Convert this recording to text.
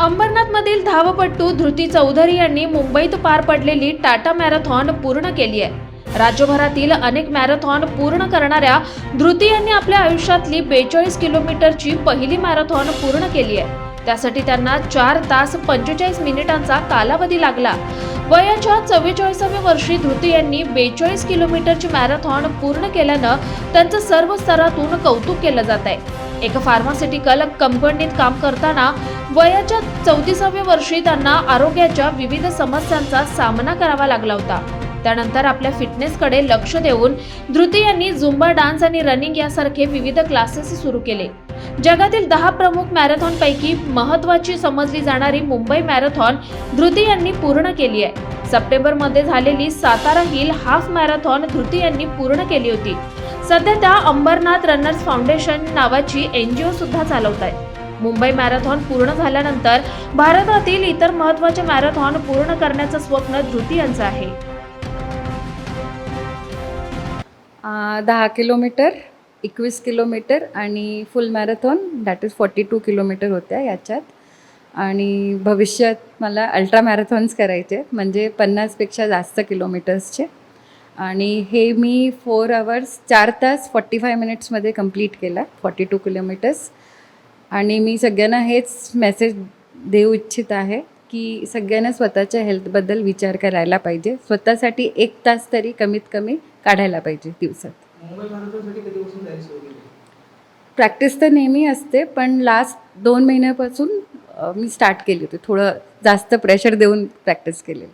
अंबरनाथमधील धावपट्टू धृती चौधरी यांनी मुंबईत पार पडलेली टाटा मॅरेथॉन पूर्ण केली आहे. राज्यभरातील अनेक मॅरेथॉन पूर्ण करणाऱ्या धृती यांनी आपल्या आयुष्यातली बेचाळीस किलोमीटरची पहिली मॅरेथॉन पूर्ण केली आहे. त्यासाठी त्यांना चार तास पंचेचाळीस मिनिटांचा कालावधी लागला. वयाच्या चव्वेचाळीसाव्या वर्षी धृती यांनी बेचाळीस किलोमीटरची मॅरेथॉन पूर्ण केल्यानं त्यांचं सर्व स्तरातून कौतुक केलं जात आहे. एका फार्मास्युटिकल कंपनीत काम करताना वयाच्या चौतीसाव्या वर्षी त्यांना आरोग्याच्या विविध समस्यांचा सामना करावा लागला होता. त्यानंतर आपल्या फिटनेसकडे लक्ष देऊन धृती यांनी झुंबा डान्स आणि रनिंग यासारखे विविध क्लासेस सुरू केले. जगातील दहा प्रमुख मॅरेथॉनपैकी महत्त्वाची समजली जाणारी मुंबई मॅरेथॉन धृती यांनी पूर्ण केली आहे. सप्टेंबरमध्ये झालेली Satara hill half marathon Dhruti यांनी पूर्ण केली होती. सध्या त्या अंबरनाथ रनर्स फाउंडेशन नावाची एन जी ओ सुद्धा चालवत आहेत मुंबई मॅरेथॉन पूर्ण झाल्यानंतर भारतातील इतर महत्त्वाचे मॅरेथॉन पूर्ण करण्याचं स्वप्न धृती यांचं आहे दहा किलोमीटर एकवीस किलोमीटर आणि full marathon that is forty two kilometre होत्या याच्यात. आणि भविष्यात मला अल्ट्रा मॅरेथॉन्स करायचे म्हणजे पन्नासपेक्षा जास्त किलोमीटर्सचे. आणि हे मी फोर आवर्स चार तास फॉर्टी फाय मिनिट्समध्ये कंप्लीट केला फॉर्टी टू किलोमीटर्स आणि मी सगळ्यांना हेच मेसेज देऊ इच्छित आहे की सगळ्यांना स्वतःच्या हेल्थबद्दल विचार करायला पाहिजे. स्वतःसाठी एक तास तरी कमीत कमी काढायला पाहिजे दिवसात. प्रॅक्टिस तर नेहमी असते पण लास्ट दोन महिन्यापासून मी स्टार्ट केली होती. थोडं जास्त प्रेशर देऊन प्रॅक्टिस केली